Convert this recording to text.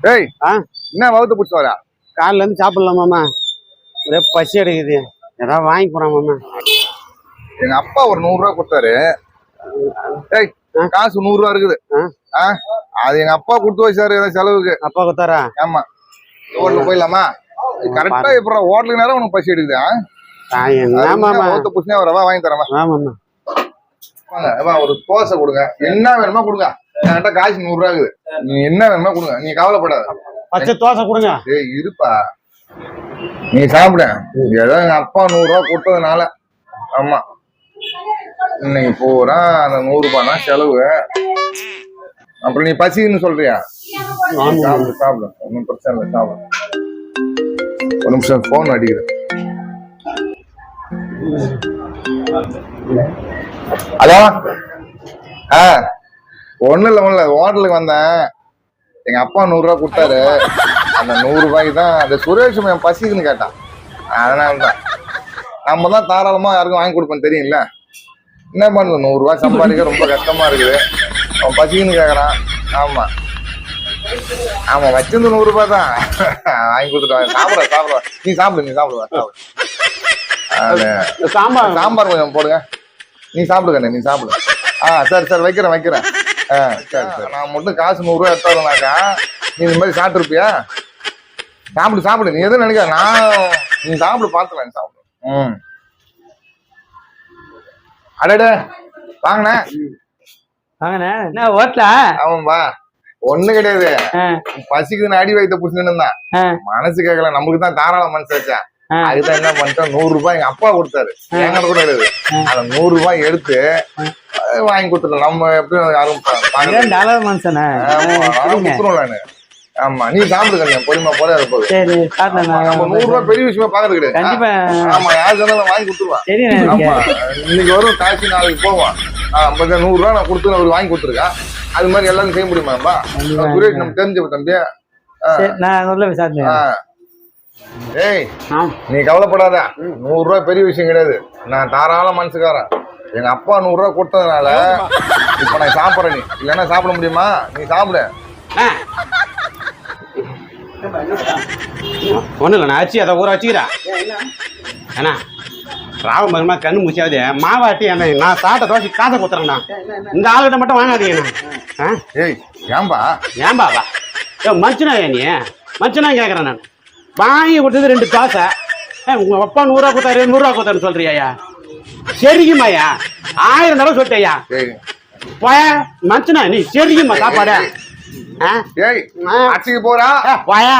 ஏய் ஆ? என்ன வகுத்து பிடிச்சி வரா? காலைல இருந்து சாப்பிடலாம் மாமா. ஒரே பசி எடுக்குது. ஏதாவது வாங்கி போறான் மாமா. எங்க அப்பா ஒரு நூறு ரூபா கொடுத்தாரு. ஏய் காசு நூறு ரூபா இருக்குது. ஆ? அது எங்க அப்பா கொடுத்து வச்சாரு ஏதோ செலவுக்கு. அப்பா கொடுத்தாரா? ஆமா. ஹோட்டலுக்கு போயிடலாமா? கரெக்டா இப்ப ஹோட்டலுக்கு நேரம் உனக்கு பசி எடுக்குது ஆ? ஆ, என்ன மாமா? வகுத்து பிடிச்சினே வரவா வாங்கி தரவா வா மாமா. வாங்க ஒரு தோசை கொடுங்க. என்ன வேணுமா கொடுங்க. என்கிட்ட காசு நூறு ரூபா இருக்குது நீ என்ன வேணுமா கொடுங்க. நீ கவலைப்படாத. பச்சை தோசை கொடுங்க. ஏய் இருப்பா. நீ சாப்பிட. ஏதோ எங்க அப்பா நூறு ரூபா கொடுத்ததுனால. ஆமா. இன்னைக்கு பூரா அந்த நூறு ரூபாய் தான் செலவு. அப்புறம் நீ பசின்னு சொல்றியா. சாப்பிடு சாப்பிடு. ஒன்றும் பிரச்சனை இல்லை சாப்பிடு. ஒரு நிமிஷம் ஃபோன் அடிக்குது ஹலோ? ஆ. ஒன்றும் இல்லை ஒன்றும் இல்லை. ஹோட்டலுக்கு வந்தேன். எங்க அப்பா நூறு ரூபா கொடுத்தாரு. அந்த நூறு ரூபாய்க்கு தான் அந்த சுரேஷ் என் பசிக்குன்னு கேட்டான். அதனால தான் நம்ம தான் தாராளமா யாருக்கும் வாங்கி கொடுப்போம் தெரியும்ல. என்ன பண்ணுறது? நூறு ரூபாய் சம்பாதிக்க ரொம்ப கஷ்டமா இருக்குது. அவன் பசிக்குன்னு கேக்குறான். ஆமா. ஆமா வச்சிருந்து நூறு ரூபாய் தான். வாங்கி கொடுத்துட்டு சாப்பிட சாப்பிட நீ சாப்பிடு நீ சாப்பிடுவா சாப்பிடு. சாம்பார். சாம்பார் கொஞ்சம் போடுங்க. நீ சாப்பிடு கண்ணு நீ சாப்பிடு. ஆ சரி சரி வைக்கிறேன் வைக்கிறேன். ஆ சரி சரி. நான் மட்டும் காசு நூறுரூவா எடுத்தாருனாக்கா நீ இந்த மாதிரி சாப்பிட்ருப்பியா சாப்பிடு சாப்பிடு. நீ எதுவும் நினைக்காத. நான் நீ சாப்பிடு பார்த்துக்கலாம் நீ சாப்பிடு. ம். அடடே வாங்கண்ணே. வாங்கண்ணே. என்ன ஓட்டல ஆமாம்பா ஒண்ணு கிடையாது. பசிக்குதுன்னு அடி வைத்த புடிச்சுன்னு இருந்தான். மனசு கேட்கல. நமக்கு தான் தாராள மனசு வச்சா ஆ. அதுதான் என்ன பண்ணிட்டோம்? நூறு ரூபாய் எங்க அப்பா கொடுத்தாரு. என்கிட்ட கூட கிடையாது அந்த நூறு ரூபாய் எடுத்து வாங்கி கொடுத்துட்டோம் நம்ம எப்படியும் யாரும் டாலர் மனுஷனே ஆமா, நானு. நீ சாப்பிடு கண்ணு பொறுமை போல இருப்பது நம்ம நூறு ரூபாய் பெரிய விஷயமா பாக்குறது கிடையாது ஆமா யாரு சொன்னாலும் வாங்கி கொடுத்துருவான். ஆமா இன்னைக்கு வரும் காசு நாளைக்கு போவான் ஐம்பது நூறு ரூபா நான் கொடுத்து அவர் வாங்கி கொடுத்துருக்கா. அது மாதிரி எல்லாரும் செய்ய கண்டிப்பா. சுரேஷ் நம்ம தெரிஞ்ச தம்பி நான் உள்ள விசாரிச்சேன். ஏய் நீ கவலைப்படாத. நூறு ரூபாய் பெரிய விஷயம் கிடையாது. நான் தாராள மனசுக்காரன். எங்க அப்பா நூறு ரூபாய் கொடுத்ததுனால இப்ப நான் சாப்பிட்றேன் நீ. இல்லைன்னா சாப்பிட முடியுமா? நீ சாப்பிடு. ஒன்றும் இல்லை நான் அரிசி அதை ஊற வச்சுக்கிறேன். ஏண்ணா ராவம் பகமா கண்ணு முடிச்சாது மாவாட்டி என்ன நான் சாப்பிட்ட தோசை காசை கொடுத்துறேண்ணா இந்த ஆளுகிட்ட மட்டும் வாங்காதீங்கண்ணா. ஏய் ஏன்பா? ஏன் பாபா ஏ மனுஷனா நீ? மனுஷனா கேட்குறேன் நான். வாங்கி கொடுத்தது ரெண்டு ஏ உங்கள் அப்பா நூறுரூவா கொடுத்தாரு நூறுரூவா கொடுத்தாருன்னு சொல்றியாயா சரிக்குமாய்யா ஆயிரம் தடவை சொல்லிட்டேயா போயா மனுஷனா நீ? சரிக்குமா சாப்பாடு. ஆ? ஏய் அச்சுக்கு போறா. போயா